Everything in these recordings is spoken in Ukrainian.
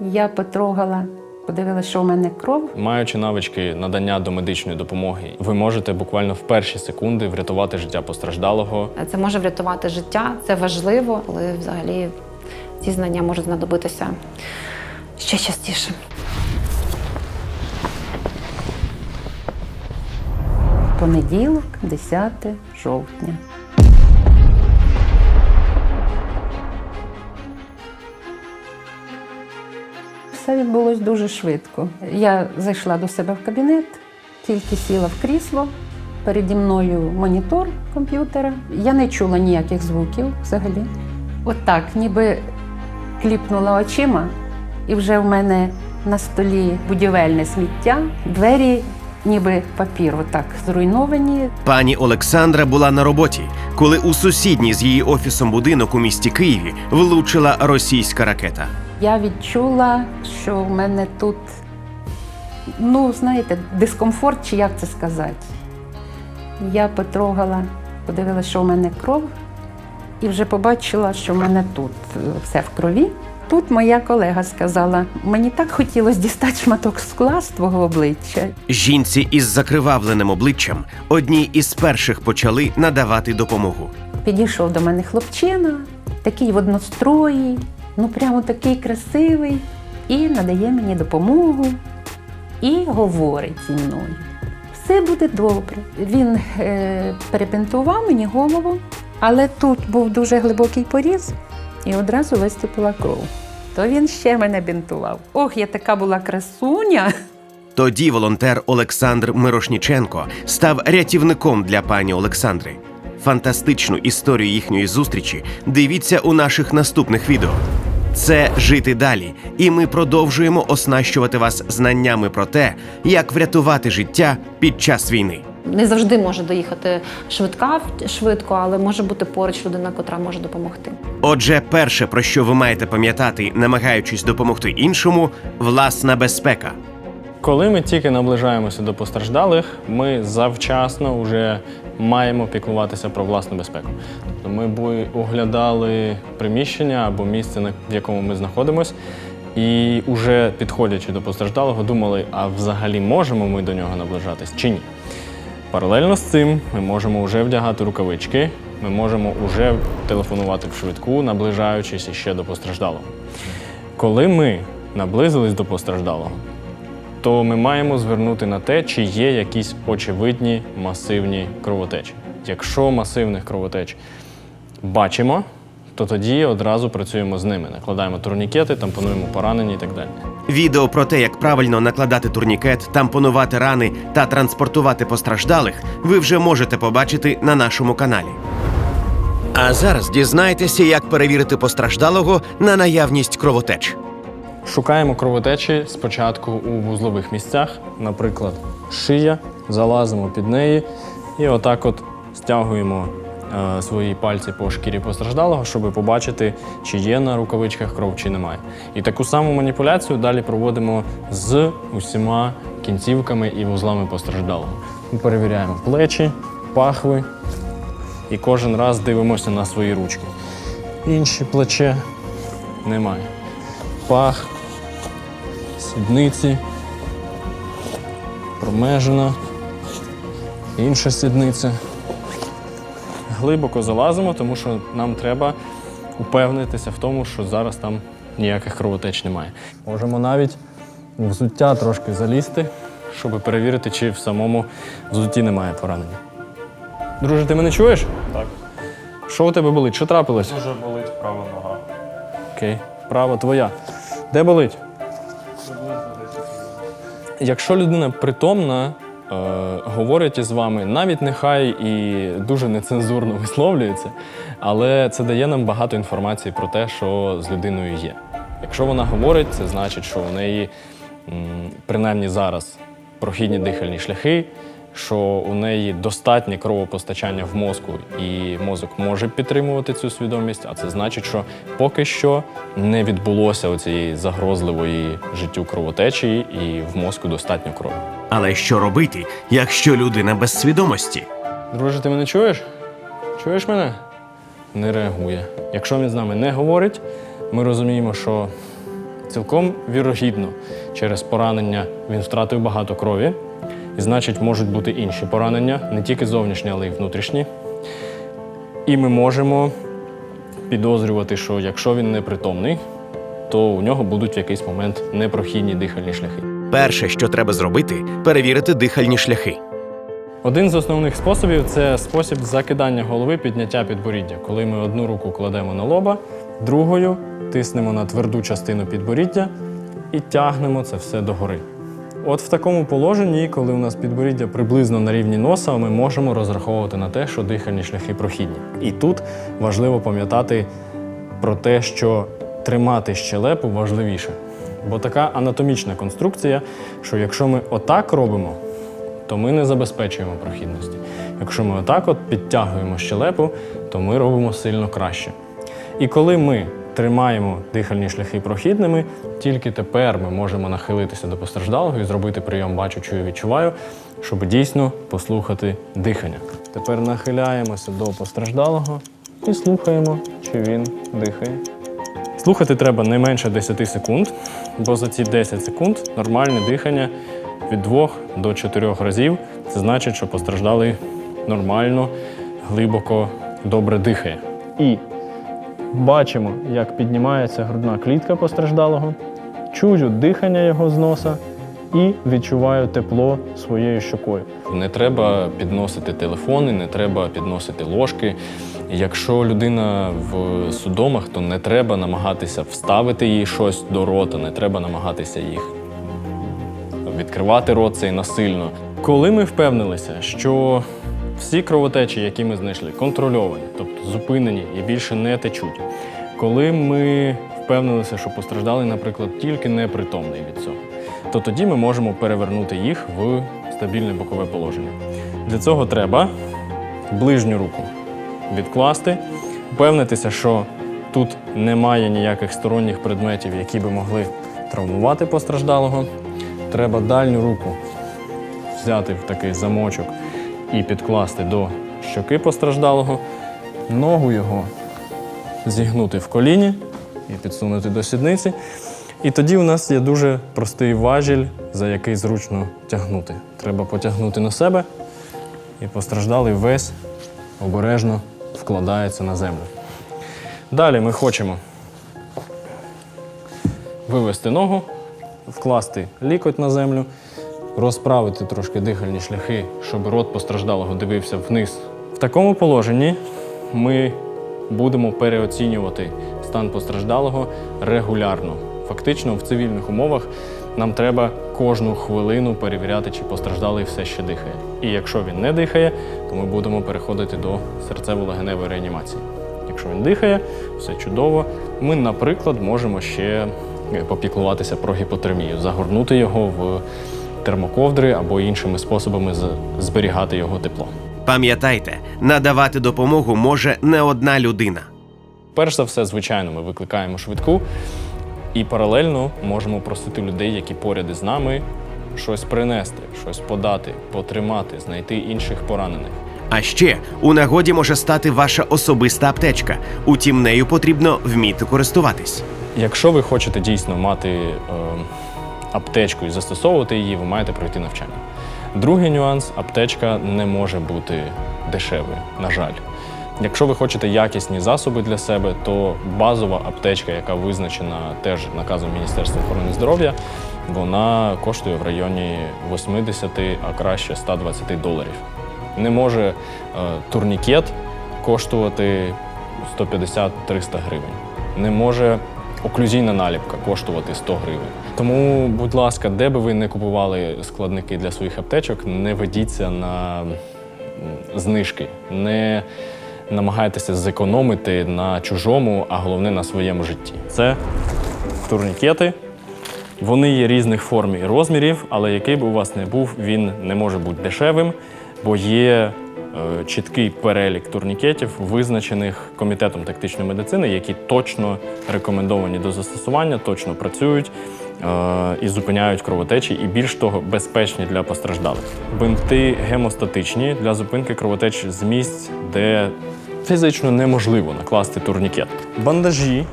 Я потрогала, подивилася, що в мене кров. Маючи навички надання домедичної допомоги, ви можете буквально в перші секунди врятувати життя постраждалого. Це може врятувати життя, це важливо, але взагалі ці знання можуть знадобитися ще частіше. Понеділок, 10 жовтня. Все відбулось дуже швидко. Я зайшла до себе в кабінет, тільки сіла в крісло. Переді мною монітор комп'ютера. Я не чула ніяких звуків взагалі. От ніби кліпнула очима, і вже в мене на столі будівельне сміття, двері, ніби папір, отак зруйновані. Пані Олександра була на роботі, коли у сусідній з її офісом будинок у місті Києві влучила російська ракета. Я відчула, що в мене тут, ну, знаєте, дискомфорт, чи як це сказати. Я потрогала, подивилася, що в мене кров, і вже побачила, що в мене тут е, все в крові. Тут моя колега сказала: мені так хотілося дістати шматок скла з твого обличчя. Жінці із закривавленим обличчям одні із перших почали надавати допомогу. Підійшов до мене хлопчина, такий в однострої, ну прямо такий красивий, і надає мені допомогу і говорить зі мною. Все буде добре. Він е, перепінтував мені голову, але тут був дуже глибокий поріз і одразу виступила кров. То він ще мене бінтував. Ох, я така була красуня. Тоді волонтер Олександр Мирошніченко став рятівником для пані Олександри. Фантастичну історію їхньої зустрічі дивіться у наших наступних відео. Це жити далі, і ми продовжуємо оснащувати вас знаннями про те, як врятувати життя під час війни. Не завжди може доїхати швидка швидко, але може бути поруч людина, котра може допомогти. Отже, перше, про що ви маєте пам'ятати, намагаючись допомогти іншому, власна безпека. Коли ми тільки наближаємося до постраждалих, ми завчасно вже маємо піклуватися про власну безпеку. Тобто ми бу- оглядали приміщення або місце, в якому ми знаходимося, і вже підходячи до постраждалого, думали, а взагалі можемо ми до нього наближатись чи ні. Паралельно з цим ми можемо вже вдягати рукавички, ми можемо вже телефонувати в швидку, наближаючись іще до постраждалого. Коли ми наблизились до постраждалого, то ми маємо звернути на те, чи є якісь очевидні масивні кровотечі. Якщо масивних кровотеч бачимо, то тоді одразу працюємо з ними, накладаємо турнікети, тампонуємо поранені і так далі. Відео про те, як правильно накладати турнікет, тампонувати рани та транспортувати постраждалих, ви вже можете побачити на нашому каналі. А зараз дізнайтеся, як перевірити постраждалого на наявність кровотеч. Шукаємо кровотечі спочатку у вузлових місцях, наприклад, шия, залазимо під неї і отак от стягуємо е, свої пальці по шкірі постраждалого, щоб побачити, чи є на рукавичках кров, чи немає. І таку саму маніпуляцію далі проводимо з усіма кінцівками і вузлами постраждалого. Ми перевіряємо плечі, пахви і кожен раз дивимося на свої ручки. Інші плече немає. Пах, сідниці, промежина, інша сідниця. Глибоко залазимо, тому що нам треба упевнитися в тому, що зараз там ніяких кровотеч немає. Можемо навіть у взуття трошки залізти, щоб перевірити, чи в самому взутті немає поранення. Друже, ти мене чуєш? Так. Що у тебе болить? Що трапилось? Дуже болить права нога. Окей, права твоя. Де болить? Якщо людина притомна, е, говорить із вами, навіть нехай і дуже нецензурно висловлюється, але це дає нам багато інформації про те, що з людиною є. Якщо вона говорить, це значить, що у неї принаймні зараз прохідні дихальні шляхи, що у неї достатнє кровопостачання в мозку, і мозок може підтримувати цю свідомість, а це значить, що поки що не відбулося оцієї загрозливої життю кровотечі, і в мозку достатньо крові. Але що робити, якщо людина без свідомості? Друже, ти мене чуєш? Чуєш мене? Не реагує. Якщо він з нами не говорить, ми розуміємо, що Цілком вірогідно, через поранення він втратив багато крові, і значить, можуть бути інші поранення, не тільки зовнішні, але й внутрішні. І ми можемо підозрювати, що якщо він непритомний, то у нього будуть в якийсь момент непрохідні дихальні шляхи. Перше, що треба зробити, перевірити дихальні шляхи. Один з основних способів це спосіб закидання голови підняття підборіддя, коли ми одну руку кладемо на лоба, другою тиснемо на тверду частину підборіддя і тягнемо це все догори. От в такому положенні, коли у нас підборіддя приблизно на рівні носа, ми можемо розраховувати на те, що дихальні шляхи прохідні. І тут важливо пам'ятати про те, що тримати щелепу важливіше. Бо така анатомічна конструкція, що якщо ми отак робимо, то ми не забезпечуємо прохідності. Якщо ми отак от підтягуємо щелепу, то ми робимо сильно краще. І коли ми тримаємо дихальні шляхи прохідними, тільки тепер ми можемо нахилитися до постраждалого і зробити прийом бачу, чую, відчуваю, щоб дійсно послухати дихання. Тепер нахиляємося до постраждалого і слухаємо, чи він дихає. Слухати треба не менше 10 секунд, бо за ці 10 секунд нормальне дихання від 2 до 4 разів. Це значить, що постраждалий нормально, глибоко, добре дихає. І бачимо, як піднімається грудна клітка постраждалого, чую дихання його з носа і відчуваю тепло своєю щокою. Не треба підносити телефони, не треба підносити ложки. Якщо людина в судомах, то не треба намагатися вставити їй щось до рота, не треба намагатися їх відкривати рот цей насильно. Коли ми впевнилися, що всі кровотечі, які ми знайшли, контрольовані, тобто зупинені і більше не течуть. Коли ми впевнилися, що постраждалий, наприклад, тільки непритомний від цього, то тоді ми можемо перевернути їх в стабільне бокове положення. Для цього треба ближню руку відкласти, впевнитися, що тут немає ніяких сторонніх предметів, які би могли травмувати постраждалого. Треба дальню руку взяти в такий замочок і підкласти до щоки постраждалого, ногу його зігнути в коліні і підсунути до сідниці. І тоді у нас є дуже простий важіль, за який зручно тягнути. Треба потягнути на себе, і постраждалий весь обережно вкладається на землю. Далі ми хочемо вивести ногу, вкласти лікоть на землю, розправити трошки дихальні шляхи, щоб рот постраждалого дивився вниз. В такому положенні ми будемо переоцінювати стан постраждалого регулярно. Фактично, в цивільних умовах нам треба кожну хвилину перевіряти, чи постраждалий все ще дихає. І якщо він не дихає, то ми будемо переходити до серцево-легеневої реанімації. Якщо він дихає, все чудово. Ми, наприклад, можемо ще е, попіклуватися про гіпотермію, загорнути його в термоковдри або іншими способами зберігати його тепло. Пам'ятайте, надавати допомогу може не одна людина. Перш за все, звичайно, ми викликаємо швидку і паралельно можемо просити людей, які поряд із нами, щось принести, щось подати, потримати, знайти інших поранених. А ще у нагоді може стати ваша особиста аптечка. Утім, нею потрібно вміти користуватись. Якщо ви хочете дійсно мати е, аптечку і застосовувати її, ви маєте пройти навчання. Другий нюанс аптечка не може бути дешевою, на жаль. Якщо ви хочете якісні засоби для себе, то базова аптечка, яка визначена теж наказом Міністерства охорони здоров'я, вона коштує в районі 80, а краще 120 доларів. Не може е, турнікет коштувати 150-300 гривень. Не може оклюзійна наліпка коштувати 100 гривень. Тому, будь ласка, де би ви не купували складники для своїх аптечок, не ведіться на знижки, не намагайтеся зекономити на чужому, а головне на своєму житті. Це турнікети. Вони є різних форм і розмірів, але який би у вас не був, він не може бути дешевим, бо є чіткий перелік турнікетів, визначених комітетом тактичної медицини, які точно рекомендовані до застосування, точно працюють е, і зупиняють кровотечі, і більш того, безпечні для постраждалих. Бинти гемостатичні для зупинки кровотеч з місць, де фізично неможливо накласти турнікет. Бандажі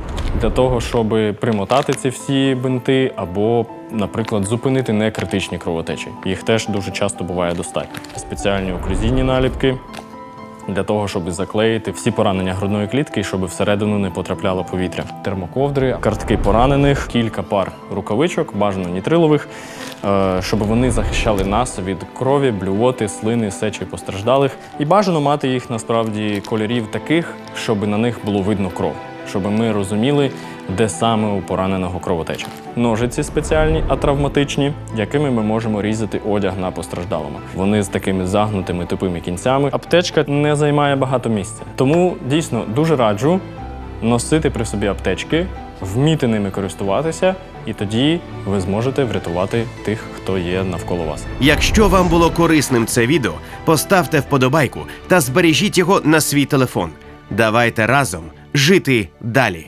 для того, щоб примотати ці всі бинти, або, наприклад, зупинити некритичні кровотечі. Їх теж дуже часто буває достатньо. Спеціальні оклюзійні наліпки для того, щоб заклеїти всі поранення грудної клітки, щоб всередину не потрапляло повітря. Термоковдри, картки поранених, кілька пар рукавичок, бажано нітрилових, е, щоб вони захищали нас від крові, блювоти, слини, сечі постраждалих. І бажано мати їх насправді кольорів таких, щоб на них було видно кров. Щоб ми розуміли, де саме у пораненого кровотеча. Ножиці спеціальні, а травматичні, якими ми можемо різати одяг на постраждалому. Вони з такими загнутими тупими кінцями. Аптечка не займає багато місця. Тому дійсно дуже раджу носити при собі аптечки, вміти ними користуватися, і тоді ви зможете врятувати тих, хто є навколо вас. Якщо вам було корисним це відео, поставте вподобайку та збережіть його на свій телефон. Давайте разом жити далі.